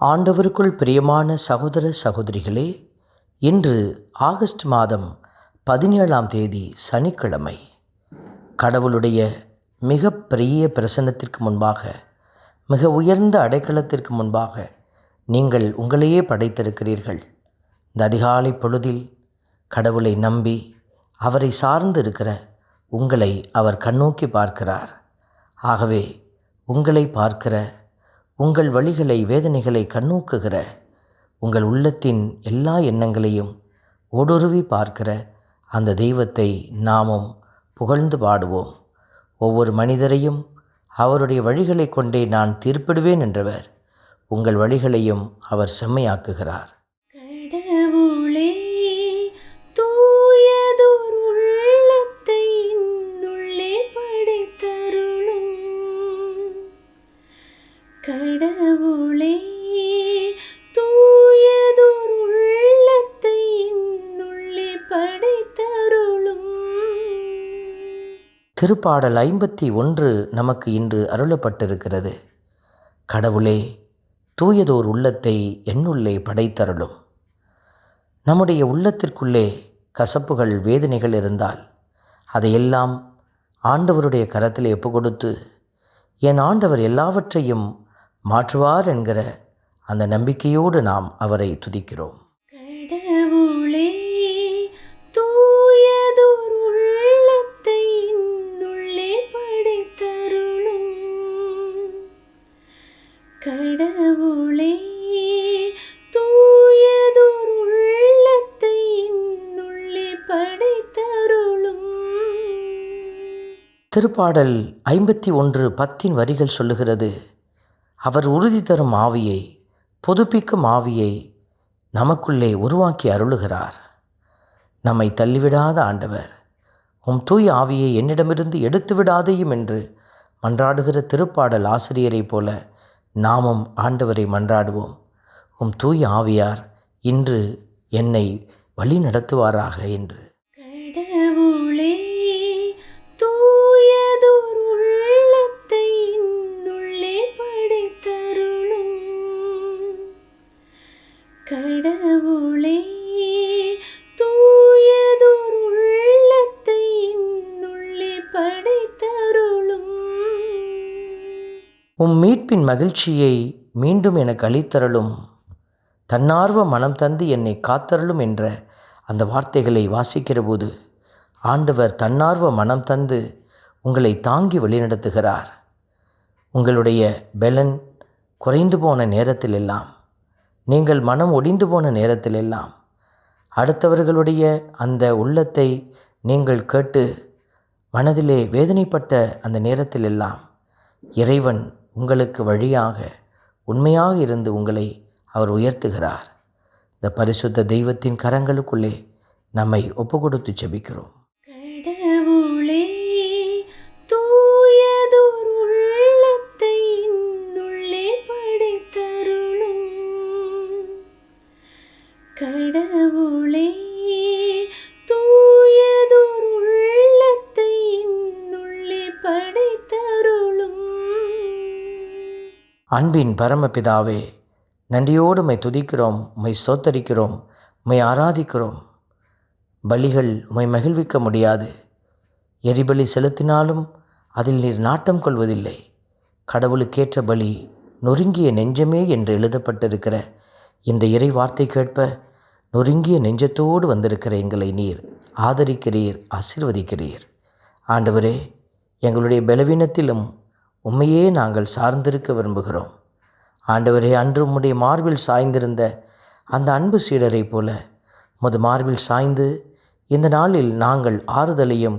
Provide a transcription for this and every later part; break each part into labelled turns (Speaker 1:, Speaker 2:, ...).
Speaker 1: ஆண்டவருக்குள் பிரியமான சகோதர சகோதரிகளே இன்று ஆகஸ்ட் மாதம் பதினேழாம் தேதி சனிக்கிழமை. கடவுளுடைய மிக பெரிய பிரசன்னத்திற்கு முன்பாக மிக உயர்ந்த அடைக்கலத்திற்கு முன்பாக நீங்கள் உங்களையே படைத்திருக்கிறீர்கள். இந்த அதிகாலை பொழுதில் கடவுளை நம்பி அவரை சார்ந்து இருக்கிற உங்களை அவர் கண்ணோக்கி பார்க்கிறார். ஆகவே உங்களை பார்க்கிற உங்கள் வழிகளை வேதனைகளை கண்ணோக்குகிற உங்கள் உள்ளத்தின் எல்லா எண்ணங்களையும் ஊடுருவி பார்க்கிற அந்த தெய்வத்தை நாமும் புகழ்ந்து பாடுவோம். ஒவ்வொரு மனிதரையும் அவருடைய வழிகளை கொண்டே நான் தீர்ப்பிடுவேன் என்றவர் உங்கள் வழிகளையும் அவர் செம்மையாக்குகிறார்.
Speaker 2: கடவுளே தூயதோர் உள்ளத்தை உள்ளே படைத்தருளும்.
Speaker 1: திருப்பாடல் ஐம்பத்தி ஒன்று நமக்கு இன்று அருளப்பட்டிருக்கிறது. கடவுளே தூயதோர் உள்ளத்தை என்னுள்ளே படைத்தருளும். நம்முடைய உள்ளத்திற்குள்ளே கசப்புகள் வேதனைகள் இருந்தால் அதையெல்லாம் ஆண்டவருடைய கரத்தில் ஒப்பு கொடுத்து என் ஆண்டவர் எல்லாவற்றையும் மாற்றுவார் என்கிற அந்த நம்பிக்கையோடு நாம் அவரை துதிக்கிறோம்.
Speaker 2: கடவுளே தூயதோர் உள்ளத்தை உள்ளே படைத்தருளும்.
Speaker 1: திருப்பாடல் ஐம்பத்தி ஒன்று பத்தின் வரிகள் சொல்லுகிறது அவர் உறுதி தரும் ஆவியை புதுப்பிக்கும் ஆவியை நமக்குள்ளே உருவாக்கி அருளுகிறார். நம்மை தள்ளிவிடாத ஆண்டவர் உம் தூய் ஆவியை என்னிடமிருந்து எடுத்து விடாதேயும் என்று மன்றாடுகிற திருப்பாடல் ஆசிரியரைப் போல நாமும் ஆண்டவரை மன்றாடுவோம். உம் தூய் ஆவியார் இன்று என்னை வழி நடத்துவாராக என்று. உம் மீட்பின் மகிழ்ச்சியை மீண்டும் எனக்கு அளித்தரலும் தன்னார்வ மனம் தந்து என்னை காத்தரலும் என்ற அந்த வார்த்தைகளை வாசிக்கிறபோது ஆண்டவர் தன்னார்வ மனம் தந்து உங்களை தாங்கி வழிநடத்துகிறார். உங்களுடைய பெலன் குறைந்து போன நேரத்திலெல்லாம் நீங்கள் மனம் ஒடிந்து போன நேரத்திலெல்லாம் அடுத்தவர்களுடைய அந்த உள்ளத்தை நீங்கள் கேட்டு மனதிலே வேதனைப்பட்ட அந்த நேரத்திலெல்லாம் இறைவன் உங்களுக்கு வழியாக உண்மையாக இருந்து உங்களை அவர் உயர்த்துகிறார். இந்த பரிசுத்த தெய்வத்தின் கரங்களுக்குள்ளே நம்மை ஒப்பு கொடுத்து ஜெபிக்கிறோம் அன்பின் பரமபிதாவே நன்றியோடு மை துதிக்கிறோம் மை சோத்தரிக்கிறோம் மை ஆராதிக்கிறோம். பலிகள் உமை மகிழ்விக்க முடியாது. எரிபலி செலுத்தினாலும் அதில் நீர் நாட்டம் கொள்வதில்லை. கடவுளுக்கேற்ற பலி நொறுங்கிய நெஞ்சமே என்று எழுதப்பட்டிருக்கிற இந்த இறை வார்த்தை கேட்ப நொறுங்கிய நெஞ்சத்தோடு வந்திருக்கிற எங்களை நீர் ஆதரிக்கிறீர் ஆசிர்வதிக்கிறீர். ஆண்டவரே எங்களுடைய பலவீனத்திலும் உண்மையே நாங்கள் சார்ந்திருக்க விரும்புகிறோம். ஆண்டவரே அன்று உம்முடைய மார்பில் சாய்ந்திருந்த அந்த அன்பு சீடரை போல உமது மார்பில் சாய்ந்து இந்த நாளில் நாங்கள் ஆறுதலையும்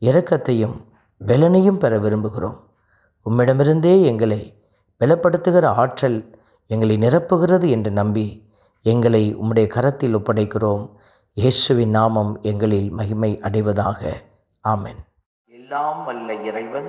Speaker 1: இரக்கத்தையும் பலனையும் பெற விரும்புகிறோம். உம்மிடமிருந்தே எங்களை பலப்படுத்துகிற ஆற்றல் எங்களை நிரப்புகிறது என்று நம்பி எங்களை உம்முடைய கரத்தில் ஒப்படைக்கிறோம். இயேசுவின் நாமம் எங்களில் மகிமை அடைவதாக. ஆமென். எல்லாம் வல்ல இறைவன்